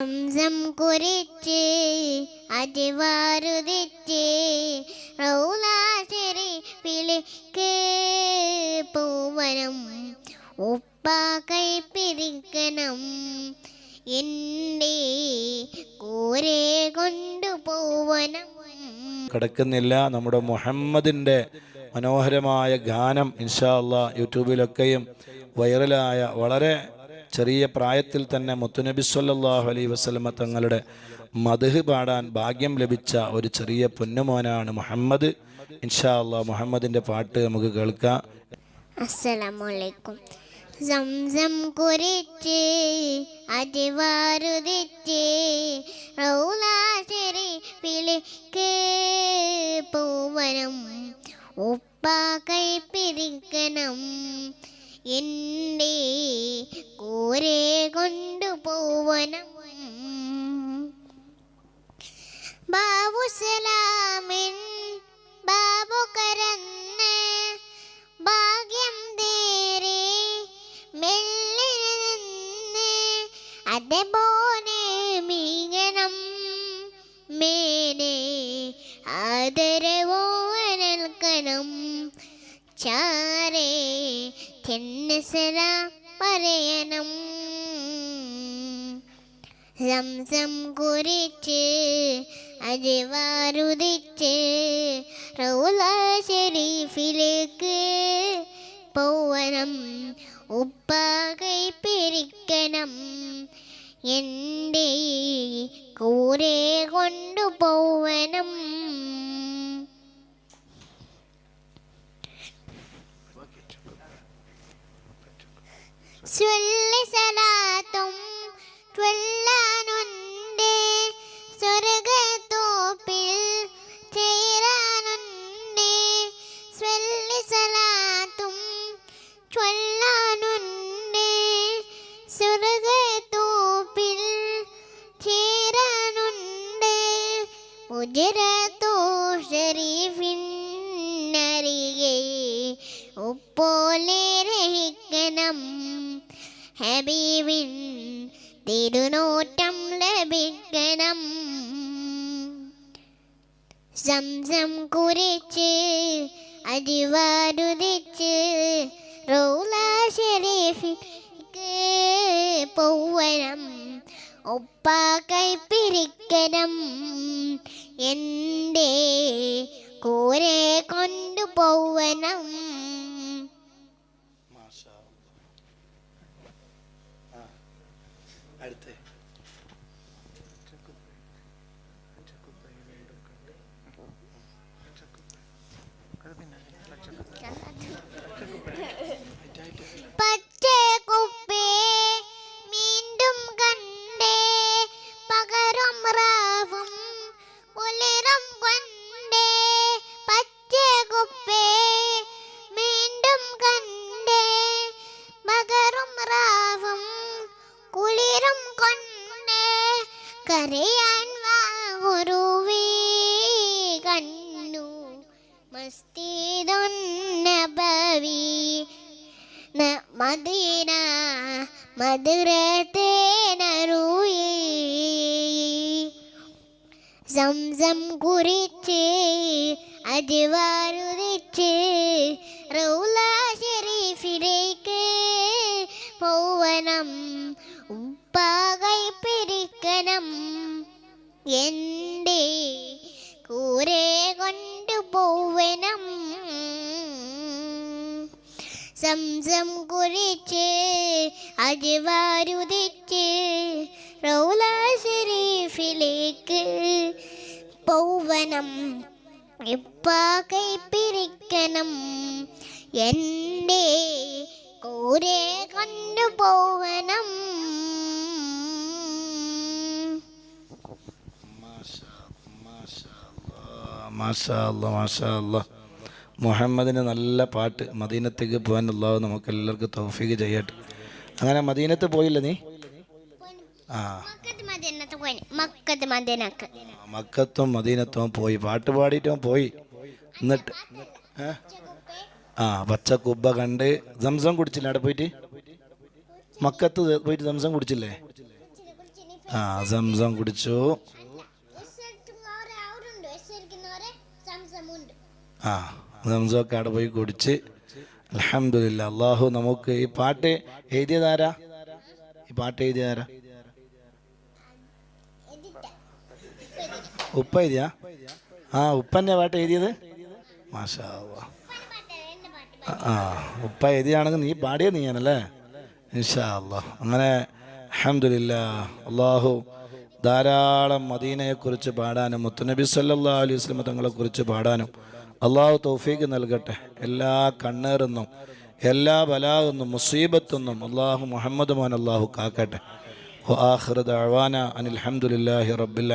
Zamzam കുറിച്ച് അതിവാറുതിച്ച് പിളിക്ക് പൂവനം ഉപ്പ കൈപ്പിരിക്കണം എന്റെ കൂരെ കൊണ്ടുപോവനം കിടക്കുന്നില്ല നമ്മുടെ മുഹമ്മദിന്റെ മനോഹരമായ ഗാനം ഇൻഷാ യൂട്യൂബിലൊക്കെയും വൈറലായ വളരെ ചെറിയ പ്രായത്തിൽ തന്നെ മുത്തുനബി സല്ലാഹു അലൈ വസ്ലമ തങ്ങളുടെ മധുഹ് പാടാൻ ഭാഗ്യം ലഭിച്ച ഒരു ചെറിയ പൊന്നുമോനാണ് മുഹമ്മദ്. ഇൻഷാ അള്ളാ മുഹമ്മദിന്റെ പാട്ട് നമുക്ക് കേൾക്കാം. അസ്സലാമലൈക്കും സംസം കുറിച്ച് അതിവാറുതിച്ച് പിളിക്ക് പൂവനം ഉപ്പ കൈപ്പിരിക്കണം എന്റെ കൂരെ കൊണ്ടുപോവനം ബാബു സലാമിൻ ബാബു കരന്ന് ഭാഗ്യം തേരെ മെല്ലെ നിന്ന് അതേപോലെ മീങ്ങണം മേനെ ആദരവോ നൽകണം ചാരേ തെന്നസല പറയണം. സംസം കുറിച്ച് അജിവാരുദിച്ച് റൗല ഷെരീഫിലേക്ക് പോവണം. ഉപ്പ കൈപ്പിരിക്കണം എന്റെ കൂരെ കൊണ്ടുപോവണം. ചൊല്ലി ചൊല്ലാനുണ്ട്. സ്വർഗത്തോപ്പിൽ ചേരാനുണ്ട്. ചൊല്ലി ചൊല്ലാനുണ്ട്. സ്വർഗത്തോപ്പിൽ ചേരാനുണ്ട്. ഉജരത്തോ ഷരീഫിൻ ഉപ്പോലെ ഹബീബിൻ തിരുനോറ്റം ലഭിക്കണം. സംസം കുറിച്ച് അരിവാരുതിച്ച് റൗല ഷെരീഫിക്ക് പോവണം ഒപ്പ കൈപ്പിരിക്കണം. എന്റെ കൂരെ കൊണ്ടുപോവണം കരയാൻ കണ്ണു. മസ്തി നബവി ന- മദീന മധുരത്തേനറുയേ സംസം കുറിച്ച് അജിവാരുതിച്ച് റൗല ഷെരീഫിലേക്ക് പോവണം. എന്റെ കൂരെ കൊണ്ടുപോവനം സംസം കുറിച്ച് അജിവാരുതിച്ച് റൗല ഷെരീഫിലേക്ക് പോവണം. ഇപ്പാകൈ പിരിക്കണം. എന്റെ കൂരെ കൊണ്ടുപോവണം മാഷാ അല്ലാ മാഷാ അല്ലാ മുഹമ്മദിന് നല്ല പാട്ട് മദീനത്തേക്ക് പോകാൻ അള്ളാഹു നമുക്ക് എല്ലാവർക്കും തൗഫീക്ക് ചെയ്യട്ടെ. അങ്ങനെ മദീനത്ത് പോയില്ല നീ? ആ. മക്കത്ത് മദീനത്ത് പോയി. മക്കത്ത് മദീനക്ക്. മക്കത്തും മദീനത്തും പോയി. പാട്ട് പാടിയിട്ടും പോയി. എന്നിട്ട് ആ പച്ച കുബ്ബ കണ്ട് സംസം കുടിച്ചില്ല? അവിടെ പോയിട്ട്? മക്കത്ത് പോയിട്ട് സംസം കുടിച്ചില്ലേ? ആ സംസം കുടിച്ചു. ആ സംസമൊക്കെ അവിടെ പോയി കുടിച്ച്. അലഹമില്ല അള്ളാഹു നമുക്ക് ഈ പാട്ട് എഴുതിയതാരാ? ഈ പാട്ട് എഴുതിയതാരാ? ഉപ്പ എഴുതിയാ? ആ ഉപ്പന്റെ പാട്ട് എഴുതിയത്? മാഷാ ആ ഉപ്പ എഴുതിയാണെങ്കിൽ നീ പാടിയത് നീയാണല്ലേ? ഇൻഷാ അള്ളാഹ് അങ്ങനെ അഹമ്മദില്ല അള്ളാഹു ധാരാളം മദീനയെക്കുറിച്ച് പാടാനും മുത്തുനബി സല്ലാ അലൈഹി വസ്ലമ തങ്ങളെക്കുറിച്ച് പാടാനും അള്ളാഹു തൗഫീക്ക് നൽകട്ടെ. എല്ലാ കണ്ണേറെന്നും എല്ലാ ബലാകുന്നും മുസീബത്തെന്നും അള്ളാഹു മുഹമ്മദ് മോൻ അള്ളാഹു കാക്കട്ടെ. ആഖിറ ദഅവാന അനിൽ ഹംദുലില്ലാഹി റബ്ബിൽ